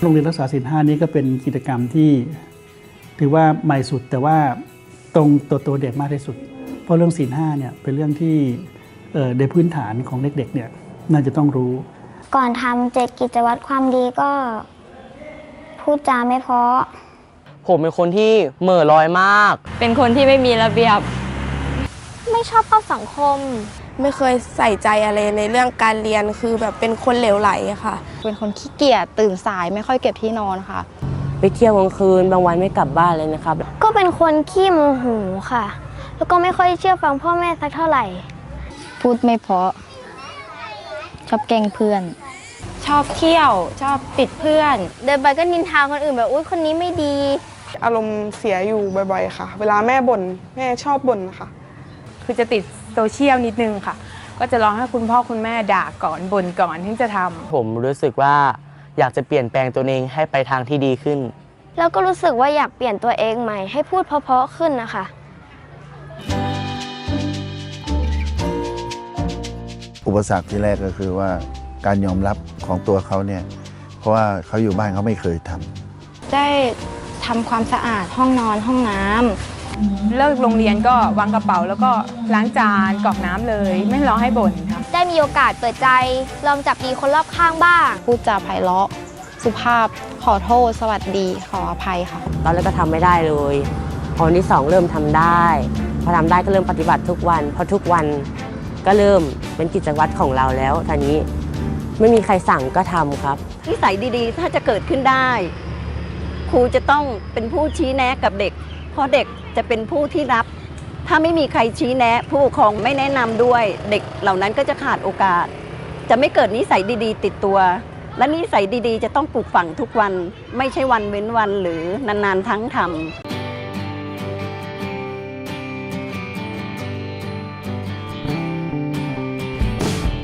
โรงเรียนรักษาศีลห้านี้ก็เป็นกิจกรรมที่ถือว่าใหม่สุดแต่ว่าตรงตัวตัวเด็กมากที่สุด เพราะเรื่องศีลห้าเนี่ยเป็นเรื่องที่เอ่อในพื้นฐานของเด็กๆเนี่ยน่าจะต้องรู้ ก่อนทำเจ็ดกิจวัตรความดีก็พูดจาไม่เพราะ ผมเป็นคนที่เหม่อลอยมาก เป็นคนที่ไม่มีระเบียบ ไม่ชอบเข้าสังคม ไม่เคยใส่ใจอะไรในเรื่องการเรียนคือแบบเป็นคนเหลวไหลอะค่ะ เป็นคนขี้เกียจตื่นสายไม่ค่อยเก็บที่นอนค่ะ ไปเที่ยวกลางคืนบางวันไม่กลับบ้านเลยนะครับ ก็เป็นคนขี้โมโหค่ะ แล้วก็ไม่ค่อยเชื่อฟังพ่อแม่สักเท่าไหร่ พูดไม่เพราะ ชอบแกล้งเพื่อน ชอบเที่ยว ชอบติดเพื่อน เดินไปก็นินทาคนอื่นแบบอุ้ยคนนี้ไม่ดี อารมณ์เสียอยู่บ่อยๆ ค่ะ เวลาแม่บ่นแม่ชอบบ่นค่ะ คือจะติด โซเชียลนิดนึงค่ะ ก็จะร้องให้คุณพ่อคุณแม่ด่าก่อนบ่นก่อนที่จะทำ ผมรู้สึกว่าอยากจะเปลี่ยนแปลงตัวเองให้ไปทางที่ดีขึ้น แล้วก็รู้สึกว่าอยากเปลี่ยนตัวเองใหม่ ให้พูดเพราะๆขึ้นนะคะ อุปสรรคที่แรกก็คือว่าการยอมรับของตัวเขาเนี่ย เพราะว่าเขาอยู่บ้านเขาไม่เคยทำ ได้ทำความสะอาดห้องนอนห้องน้ำ เลิกโรงเรียนก็วางกระเป๋า แล้วก็ล้างจานกรอกน้ำเลย ไม่ร้องให้บ่นค่ะ ได้มีโอกาสเปิดใจ ลองจับดีคนรอบข้างบ้าง พูดจาไพเราะ สุภาพ ขอโทษ สวัสดี ขออภัยค่ะ ตอนแรกก็ทำไม่ได้เลยพอวันที่สองเริ่มทำได้ พอทำได้ก็เริ่มปฏิบัติทุกวันพอทุกวันก็เริ่มเป็นกิจวัตรของเราแล้วทีนี้ไม่มีใครสั่งก็ทำครับ นิสัยดีๆ ถ้าจะเกิดขึ้นได้ ครูจะต้องเป็นผู้ชี้แนะกับเด็กเพ ราะเด็กจะเป็นผู้ที่รับ ถ้าไม่มีใครชี้แนะ ผู้ปกครองไม่แนะนำด้วย เด็กเหล่านั้นก็จะขาดโอกาส จะไม่เกิดนิสัยดีๆ ติดตัว และนิสัยดีๆ จะต้องปลูกฝังทุกวัน ไม่ใช่วันเว้นวันหรือนานๆทั้งทำ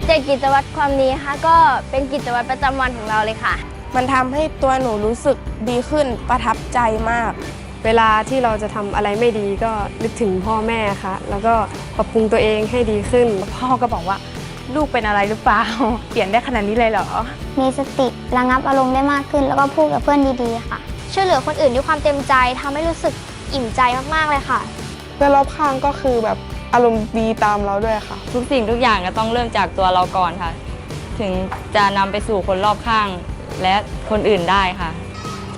เจ็ดกิจวัตรความดีค่ะก็เป็นกิจวัตรประจำวันของเราเลยค่ะ มันทำให้ตัวหนูรู้สึกดีขึ้นประทับใจมาก เวลาที่เราจะทำอะไรไม่ดีก็นึกถึงพ่อแม่ค่ะ แล้วก็ปรับปรุงตัวเองให้ดีขึ้น พ่อก็บอกว่าลูกเป็นอะไรหรือเปล่า เปลี่ยนได้ขนาดนี้เลยเหรอ มีสติระงับอารมณ์ได้มากขึ้น แล้วก็พูดกับเพื่อนดีๆค่ะ ช่วยเหลือคนอื่นด้วยความเต็มใจทำให้รู้สึกอิ่มใจมากๆเลยค่ะเพื่อนรอบข้างก็คือแบบอารมณ์ดีตามเราด้วยค่ะ ทุกสิ่งทุกอย่างก็ต้องเริ่มจากตัวเราก่อนค่ะ ถึงจะนำไปสู่คนรอบข้าง และคนอื่นได้ค่ะ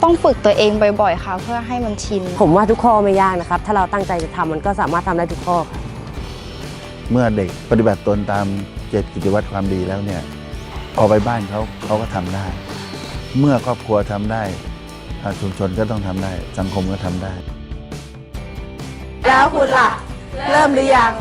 ต้องฝึกตัวเองบ่อยๆ ค่ะ เพื่อให้มันชิน ผมว่าทุกข้อไม่ยากนะครับ ถ้าเราตั้งใจจะทำมันก็สามารถทำได้ทุกข้อครับเมื่อเด็กปฏิบัติตนตามเจ็ดกิจวัตรความดีแล้วเนี่ยออกไปบ้านเขาเขาก็ทำได้ เมื่อครอบครัวทำได้อ่าชุมชนก็ต้องทำได้ สังคมก็ทำได้ แล้วคุณล่ะ เริ่มหรือยัง